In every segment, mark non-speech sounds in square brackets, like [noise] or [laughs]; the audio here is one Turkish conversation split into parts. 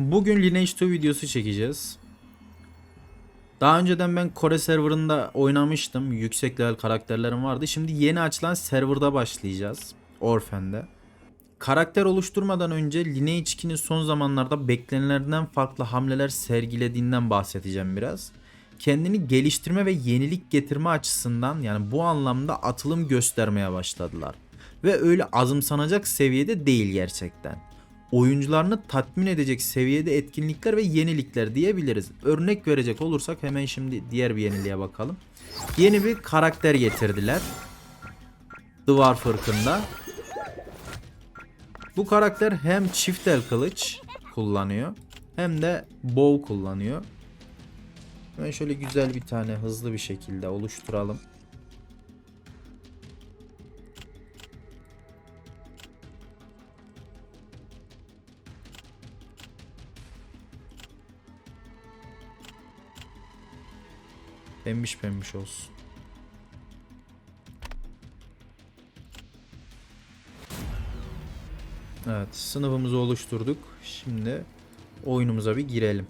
Bugün Lineage 2 videosu çekeceğiz. Daha önceden ben Kore serverında oynamıştım. Yüksek level karakterlerim vardı. Şimdi yeni açılan serverda başlayacağız. Orphan'de. Karakter oluşturmadan önce Lineage 2'nin son zamanlarda beklenilenden farklı hamleler sergilediğinden bahsedeceğim biraz. Kendini geliştirme ve yenilik getirme açısından yani bu anlamda atılım göstermeye başladılar. Ve öyle azımsanacak seviyede değil gerçekten oyuncularını tatmin edecek seviyede etkinlikler ve yenilikler diyebiliriz. Örnek verecek olursak hemen şimdi diğer bir yeniliğe bakalım. Yeni bir karakter getirdiler. Dwarf ırkında. Bu karakter hem çift el kılıç kullanıyor hem de bow kullanıyor. Ben şöyle güzel bir tane hızlı bir şekilde oluşturalım. Pembiş pembiş olsun. Evet sınıfımızı oluşturduk. Şimdi oyunumuza bir girelim.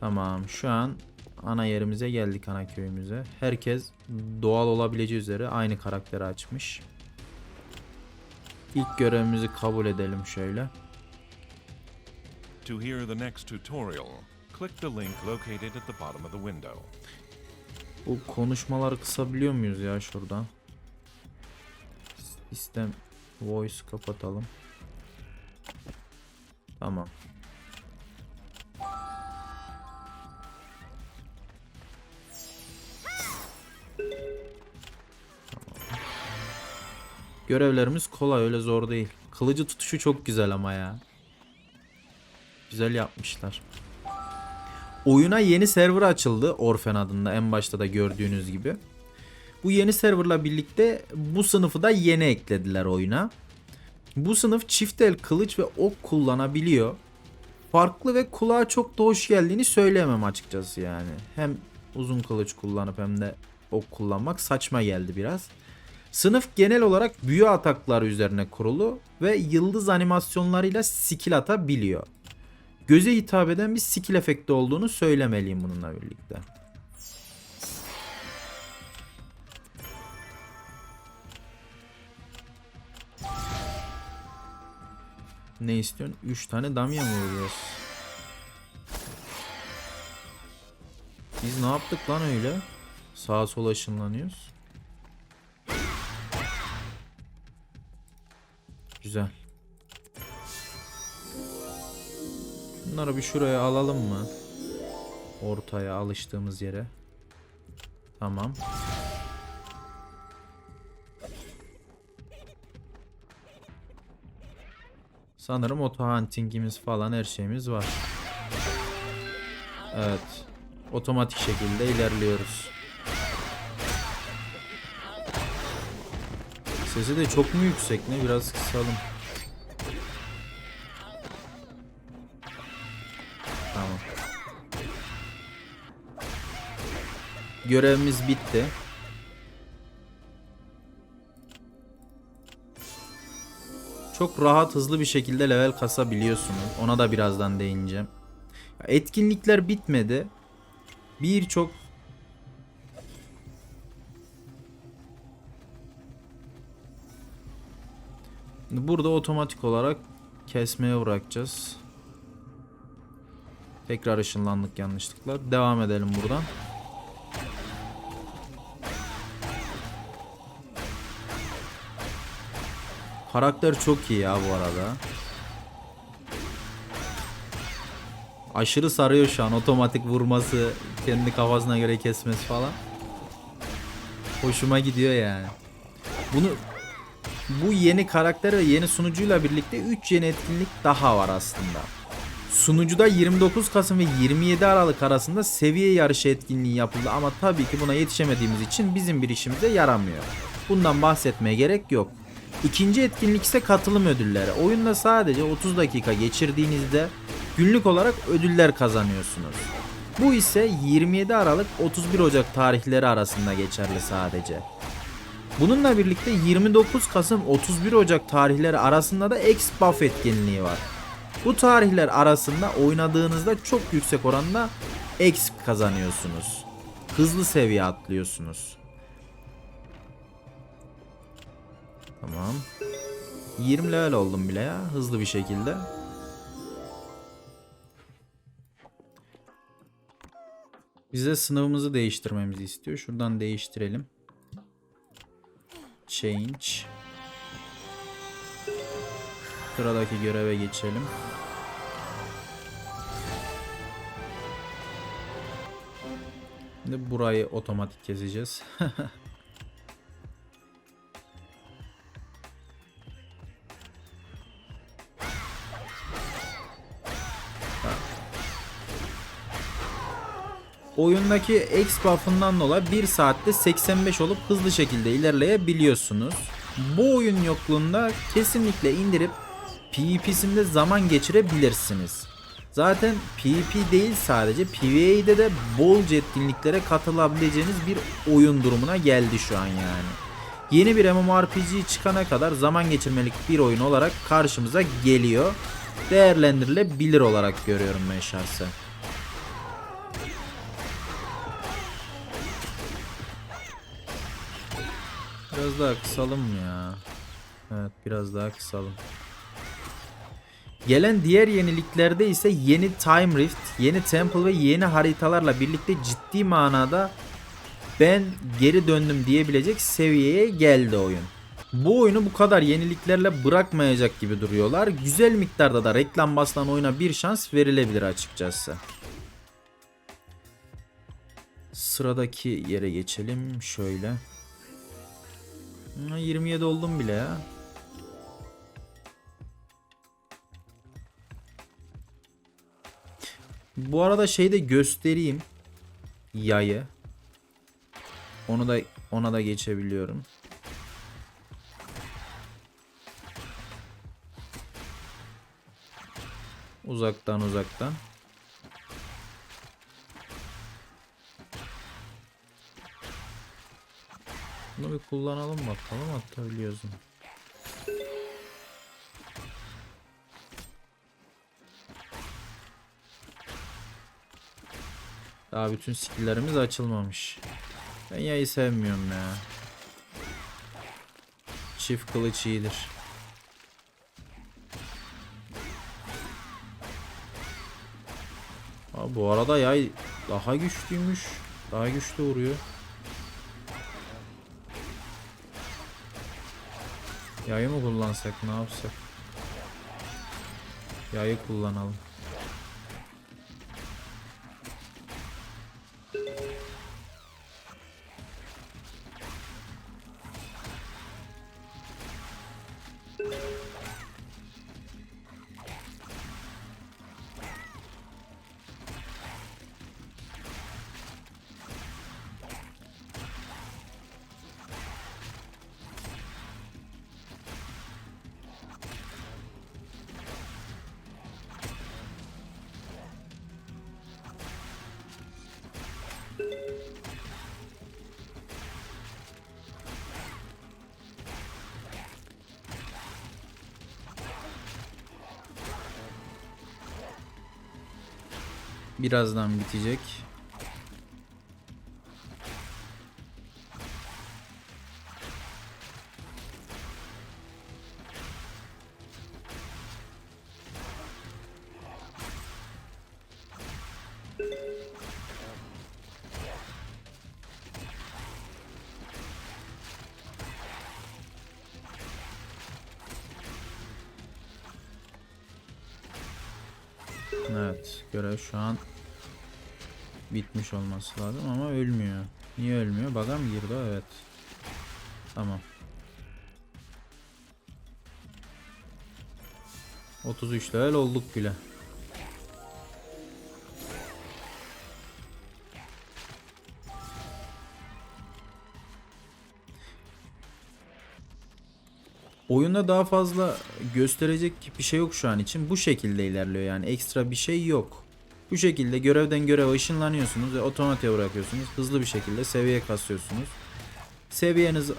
Tamam şu an ana yerimize geldik ana köyümüze. Herkes doğal olabileceği üzere aynı karakteri açmış. İlk görevimizi kabul edelim şöyle. To hear the next tutorial, click the link located at the bottom of the window. Bu konuşmaları kısabiliyor muyuz ya şuradan? Sistem voice kapatalım. Tamam. Görevlerimiz kolay öyle zor değil. Kılıcı tutuşu çok güzel ama ya. Güzel yapmışlar. Oyuna yeni server açıldı Orphan adında en başta da gördüğünüz gibi. Bu yeni serverla birlikte bu sınıfı da yeni eklediler oyuna. Bu sınıf çift el kılıç ve ok kullanabiliyor. Farklı ve kulağa çok da hoş geldiğini söyleyemem açıkçası yani. Hem uzun kılıç kullanıp hem de ok kullanmak saçma geldi biraz. Sınıf genel olarak büyü atakları üzerine kurulu ve yıldız animasyonlarıyla skill atabiliyor göze hitap eden bir skill efekti olduğunu söylemeliyim bununla birlikte. Ne istiyorsun? 3 tane damya mı vuruyoruz? Biz ne yaptık lan öyle? Sağa sola ışınlanıyoruz. Güzel. Bunları bir şuraya alalım mı? Ortaya alıştığımız yere. Tamam. Sanırım auto huntingimiz falan her şeyimiz var. Evet. Otomatik şekilde ilerliyoruz. Sesi de çok mu yüksek ne? Biraz kısalım. Görevimiz bitti. Çok rahat hızlı bir şekilde level kasabiliyorsunuz. Ona da birazdan değineceğim. Etkinlikler bitmedi. Birçok Burada otomatik olarak kesmeye bırakacağız. Tekrar ışınlandık yanlışlıkla. Devam edelim buradan. Karakter çok iyi ya bu arada. Aşırı sarıyor şu an otomatik vurması, kendi kafasına göre kesmesi falan. Hoşuma gidiyor yani. Bunu bu yeni karakter ve yeni sunucuyla birlikte 3 yeni etkinlik daha var aslında. Sunucuda 29 Kasım ve 27 Aralık arasında seviye yarışı etkinliği yapıldı ama tabii ki buna yetişemediğimiz için bizim bir işimize yaramıyor. Bundan bahsetmeye gerek yok. İkinci etkinlik ise katılım ödülleri. Oyunda sadece 30 dakika geçirdiğinizde günlük olarak ödüller kazanıyorsunuz. Bu ise 27 Aralık 31 Ocak tarihleri arasında geçerli sadece. Bununla birlikte 29 Kasım 31 Ocak tarihleri arasında da X Buff etkinliği var. Bu tarihler arasında oynadığınızda çok yüksek oranda exp kazanıyorsunuz. Hızlı seviye atlıyorsunuz. Tamam. 20 level oldum bile ya hızlı bir şekilde. Bize sınavımızı değiştirmemizi istiyor. Şuradan değiştirelim. Change. Sıradaki göreve geçelim. Şimdi burayı otomatik keseceğiz. [laughs] Oyundaki X buff'ından dolayı 1 saatte 85 olup hızlı şekilde ilerleyebiliyorsunuz. Bu oyun yokluğunda kesinlikle indirip PvP'sinde zaman geçirebilirsiniz. Zaten PvP değil sadece PvE'de de bolca etkinliklere katılabileceğiniz bir oyun durumuna geldi şu an yani. Yeni bir MMORPG çıkana kadar zaman geçirmelik bir oyun olarak karşımıza geliyor. Değerlendirilebilir olarak görüyorum ben şahsen. Biraz daha kısalım ya. Evet biraz daha kısalım. Gelen diğer yeniliklerde ise yeni Time Rift, yeni Temple ve yeni haritalarla birlikte ciddi manada ben geri döndüm diyebilecek seviyeye geldi oyun. Bu oyunu bu kadar yeniliklerle bırakmayacak gibi duruyorlar. Güzel miktarda da reklam basılan oyuna bir şans verilebilir açıkçası. Sıradaki yere geçelim şöyle. Ha, 27 oldum bile ya. Bu arada şey de göstereyim. Yayı. Onu da ona da geçebiliyorum. Uzaktan uzaktan. Bunu bir kullanalım bakalım atabiliyoruz mu? Daha bütün skilllerimiz açılmamış. Ben yayı sevmiyorum ya. Çift kılıç iyidir. Aa, bu arada yay daha güçlüymüş. Daha güçlü vuruyor. Yayı mı kullansak ne yapsak? Yayı kullanalım. Birazdan bitecek. Evet, görev şu an bitmiş olması lazım ama ölmüyor. Niye ölmüyor? Baga girdi? Evet. Tamam. 33 level olduk bile. Oyunda daha fazla gösterecek bir şey yok şu an için. Bu şekilde ilerliyor yani. Ekstra bir şey yok. Bu şekilde görevden göreve ışınlanıyorsunuz ve otomatiğe bırakıyorsunuz. Hızlı bir şekilde seviye kasıyorsunuz. Seviyeniz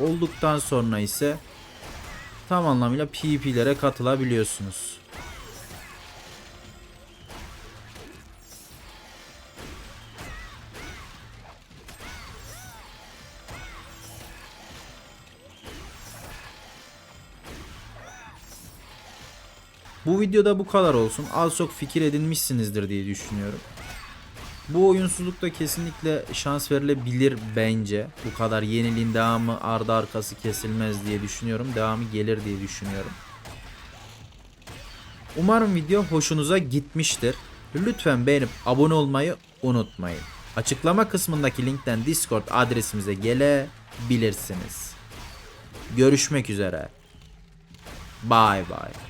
olduktan sonra ise tam anlamıyla PvP'lere katılabiliyorsunuz. Bu videoda bu kadar olsun. Az çok fikir edinmişsinizdir diye düşünüyorum. Bu oyunsuzlukta kesinlikle şans verilebilir bence. Bu kadar yeniliğin devamı ardı arkası kesilmez diye düşünüyorum. Devamı gelir diye düşünüyorum. Umarım video hoşunuza gitmiştir. Lütfen beğenip abone olmayı unutmayın. Açıklama kısmındaki linkten Discord adresimize gelebilirsiniz. Görüşmek üzere. Bye bye.